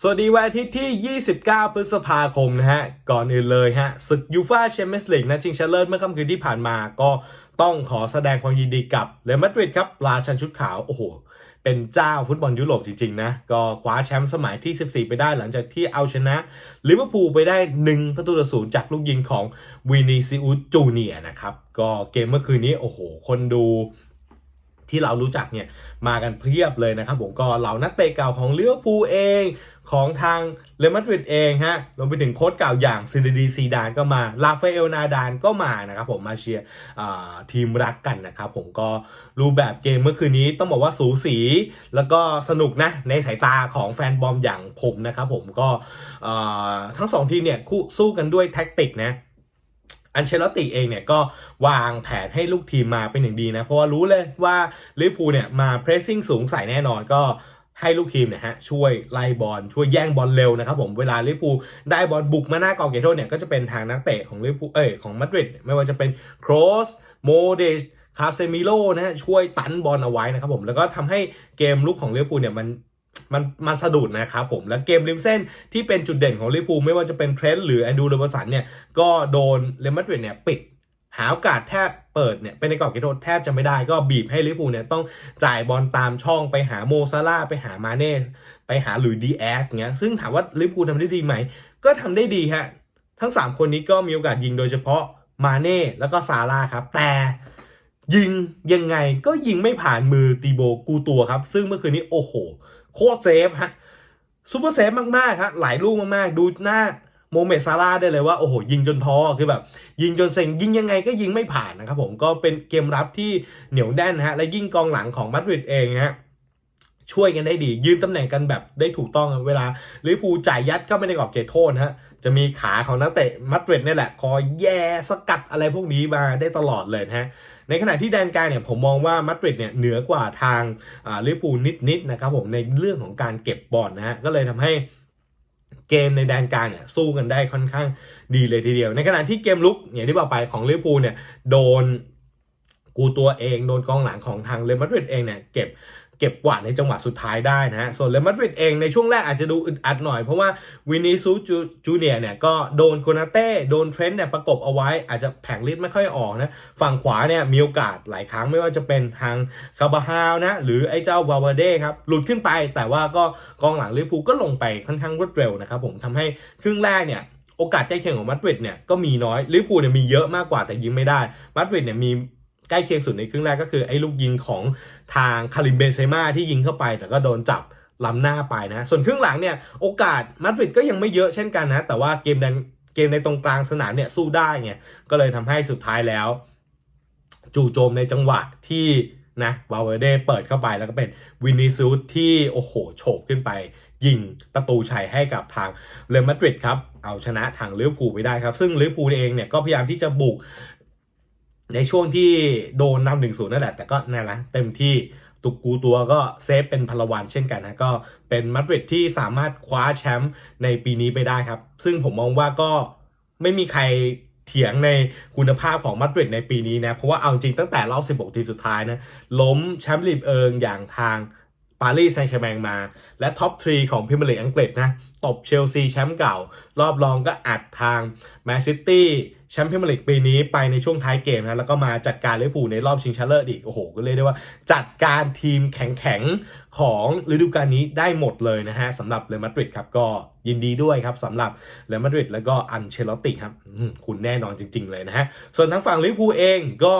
สวัสดีวันอาทิตย์ที่ 29 พฤษภาคมนะฮะ ก่อนอื่นเลยฮะศึกยูฟาแชมเปี้ยนส์ลีกนัดชิงชนะเลิศเมื่อค่ำคืนที่ผ่านมาก็ต้องขอแสดงความยินดีกับเรอัลมาดริดครับราชันชุดขาว โอ้โห เป็นเจ้าฟุตบอลยุโรปจริง ๆ นะ ก็คว้าแชมป์สมัยที่ 14 ไปได้หลังจากที่เอาชนะลิเวอร์พูลไปได้ 1 ประตูต่อศูนย์จากลูกยิงของวินิซิอุสจูเนียนะครับ ก็เกมเมื่อคืนนี้ โอ้โห คนดู ที่เรารู้จักเนี่ยมากันเพียบเลยนะครับผมก็เหล่านักเตะเก่าของเลิเวอร์พูลเองของทางเรอัลมาดริดเองฮะรวมไปถึงโค้ชเก่าอย่างซินดีซีดานก็มาลาฟาเอลนาดานก็มานะครับผมมาเชียร์ทีมรักกันนะครับผมก็รูปแบบเกมเมื่อคืนนี้ต้องบอกว่าสูสี แล้วก็สนุกนะในสายตาของแฟนบอมอย่างผมนะครับผมก็ทั้งสองทีมเนี่ยคู่สู้กันด้วยแท็กติกนะ อันเชลติเองเนี่ยก็วางแผนให้ลูกทีมมาเป็นอย่างดีนะ เพราะว่ารู้เลยว่าลิเวอร์พูลเนี่ยมาเพรสซิ่งสูงใส่แน่นอนก็ให้ลูกทีมเนี่ยฮะช่วยไล่บอลช่วยแย่งบอลเร็วนะครับผมเวลาลิเวอร์พูลได้บอลบุกมาหน้ากอบเขตโทษเนี่ยก็จะเป็นทางนักเตะของลิเวอร์พูลเอ้ยของมาดริดไม่ว่าจะเป็นโครสโมเดชคาเซมิโลนะฮะช่วยตันบอลเอาไว้นะครับผมแล้วก็ทำให้เกมลุกของลิเวอร์พูลเนี่ยมัน มันมันสะดุดนะครับผม และเกมริมเส้นที่เป็นจุดเด่นของลิเวอร์พูลไม่ว่าจะเป็นเทรนต์หรือแอนดูโรเบอร์สันเนี่ยก็โดนเรอัลมาดริดเนี่ยปิดหาโอกาสแทบเปิดเนี่ยเป็นในกรอบเขตโทษแทบจะไม่ได้ก็บีบให้ลิเวอร์พูเนี่ยต้องจ่ายบอลตามช่องไปหาโมซาร่าไปหามาเน่ไปหาหลุยดีแอสเงี้ยซึ่งถามว่าลิเวอร์พูทำได้ดีไหม ก็ทำได้ดีฮะทั้ง 3 คนนี้ก็มีโอกาสยิงโดยเฉพาะมาเน่แล้วก็ซาร่าครับแต่ ยิงยังไงก็ยิงไม่ผ่านมือตีโบกูตัวครับ ซึ่งเมื่อคืนนี้โอ้โห โคตรเซฟฮะซูเปอร์เซฟมากๆฮะหลายลูกมากๆ ดูหน้าโมเมซาร่าได้เลยว่าโอ้โห ยิงจนท้อคือแบบ ยิงจนเซ็งยิงยังไงก็ยิงไม่ผ่านนะครับผมก็เป็นเกมรับที่เหนียวแน่นฮะและยิ่งกองหลังของมาดริดเองฮะช่วยกันได้ดี ยืนตำแหน่งกันแบบได้ถูกต้องเวลาลิเวอร์พูจ่ายยัดเข้าไปในกอบเขตโทษฮะจะมีขาของนักเตะมาดริดนี่แหละ คอยแย่สกัดอะไรพวกนี้มาได้ตลอดเลยฮะ ในขณะที่แดนกลางเนี่ยผมมองว่ามาดริดเนี่ยเหนือกว่าทางลิเวอร์พูลนิดๆนะครับผมในเรื่องของการเก็บบอลนะฮะก็เลยทำให้เกมในแดนกลางเนี่ยสู้กันได้ค่อนข้างดีเลยทีเดียว ในขณะที่เกมลุกอย่างที่บอกไปของลิเวอร์พูลเนี่ยโดนกูตัวเองโดนกองหลังของทางเรอัลมาดริดเองเนี่ยเก็บ เก็บกวาดในจังหวะสุดท้ายได้นะฮะ ส่วนเรอัลมาดริดเองในช่วงแรกอาจจะดูอึดอัดหน่อย เพราะว่าวินิซูจูเนียเนี่ยก็โดนโคนาเต้โดนเทรนต์เนี่ยประกบเอาไว้อาจจะแผงลิดไม่ค่อยออกนะ ฝั่งขวาเนี่ยมีโอกาสหลายครั้งไม่ว่าจะเป็นทางคาบาฮาวนะ หรือไอ้เจ้าวาเวเด้ครับ หลุดขึ้นไปแต่ว่าก็กองหลังลิเวอร์พูลก็ลงไปค่อนข้างรวดเร็วนะครับผมทำให้ครึ่งแรกเนี่ยโอกาสใกล้เคียงของมาดริดเนี่ยก็มีน้อยลิเวอร์พูลเนี่ยมีเยอะมากกว่าแต่ยิงไม่ได้มาดริดเนี่ยมี ใกล้เคียงสุดในครึ่งแรกก็คือไอ้ลูกยิงของทางคาริมเบนเซม่าที่ยิงเข้าไป แต่ก็โดนจับล้ำหน้าไปนะ ส่วนครึ่งหลังเนี่ยโอกาสมาดริดก็ยังไม่เยอะเช่นกันนะ แต่ว่าเกมในเกมในตรงกลางสนามเนี่ยสู้ได้ไงก็เลยทำให้สุดท้ายแล้ว จู่โจมในจังหวะที่นะวาเวเดเปิดเข้าไปแล้วก็เป็นวินิซูสที่โอ้โหโฉบขึ้นไป ยิงประตูชัยให้กับทางเรอัลมาดริดครับ เอาชนะทางลิเวอร์พูลไปได้ครับ ซึ่งลิเวอร์พูลเองเนี่ยก็พยายามที่จะบุก ในช่วงที่โดนนำหนึ่งศูนย์นั่นแหละ แต่ก็นั่นแหละเต็มที่ตุกกูตัวก็เซฟเป็นพลวันเช่นกันนะก็เป็นมาดริดที่สามารถคว้าแชมป์ในปีนี้ไปได้ครับ ซึ่งผมมองว่าก็ไม่มีใครเถียงในคุณภาพของมาดริดในปีนี้นะ เพราะว่าเอาจริงตั้งแต่รอบ 16 ทีมสุดท้ายนะ ล้มแชมป์ลีกเอิงอย่างทางปารีสแซงต์แชร์แมงมา และท็อปทรีของพรีเมียร์ลีกอังกฤษนะ ตบเชลซีแชมป์เก่า รอบรองก็อัดทางแมนซิตี้ แชมป์พรีเมียนลีกปีนี้ไปในช่วงท้ายเกมนะแล้วก็มาจัดการลิเวอร์พูลในรอบชิงชนะเลิศอีกโอ้โหก็เรียกได้ว่าจัดการทีมแข็งๆของฤดูกาลนี้ได้หมดเลยนะฮะสำหรับเรอัลมาดริดครับก็ยินดีด้วยครับสำหรับเรอัลมาดริดแล้วก็อันเชลติครับคุณแน่นอนจริง ๆ เลยนะฮะส่วนทางฝั่งลิเวอร์พูลเองก็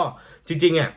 จริงๆอะ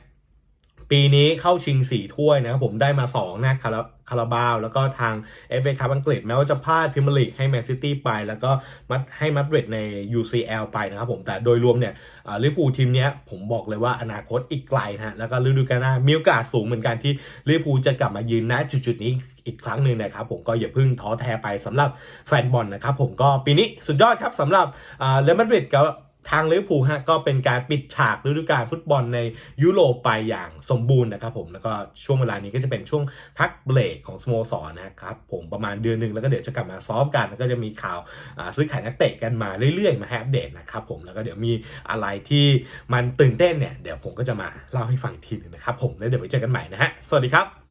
ปีนี้เข้าชิง 4 ถ้วยนะครับผมได้มา 2 นะคาราคาราบาว แล้วก็ทาง FA คัพอังกฤษแม้ว่าจะพลาดพรีเมียร์ลีกให้แมนซิตี้ไป แล้วก็มัดให้มัดเรดใน UCL ไปนะครับผมแต่โดยรวมเนี่ยลิเวอร์พูทีมเนี้ยผมบอกเลยว่าอนาคตอีกไกลนะฮะแล้วก็ฤดูกาลหน้ามีโอกาสสูงเหมือนกันที่ลิเวอร์พูจะกลับมายืนณจุดๆนี้อีกครั้งหนึ่งนะครับผมก็อย่าเพิ่งท้อแท้ไปสำหรับแฟนบอลนะครับผมก็ปีนี้สุดยอดครับสำหรับเรอัลมาดริดกับ ทางลิเวอร์พูลฮะก็เป็นการปิดฉากฤดูกาลฟุตบอลในยุโรปไปอย่างสมบูรณ์นะครับผมแล้วก็ช่วงเวลานี้ก็จะเป็นช่วงพักเบรกของสโมสรนะครับผมประมาณเดือนหนึ่งแล้วก็เดี๋ยวจะกลับมาซ้อมกันแล้วก็จะมีข่าวซื้อขายนักเตะกันมาเรื่อยๆ มาให้อัปเดตนะครับผมแล้วก็เดี๋ยวมีอะไรที่มันตื่นเต้นเนี่ยเดี๋ยวผมก็จะมาเล่าให้ฟังทีนึงนะครับผมแล้วเดี๋ยวไว้เจอกันใหม่นะฮะสวัสดีครับ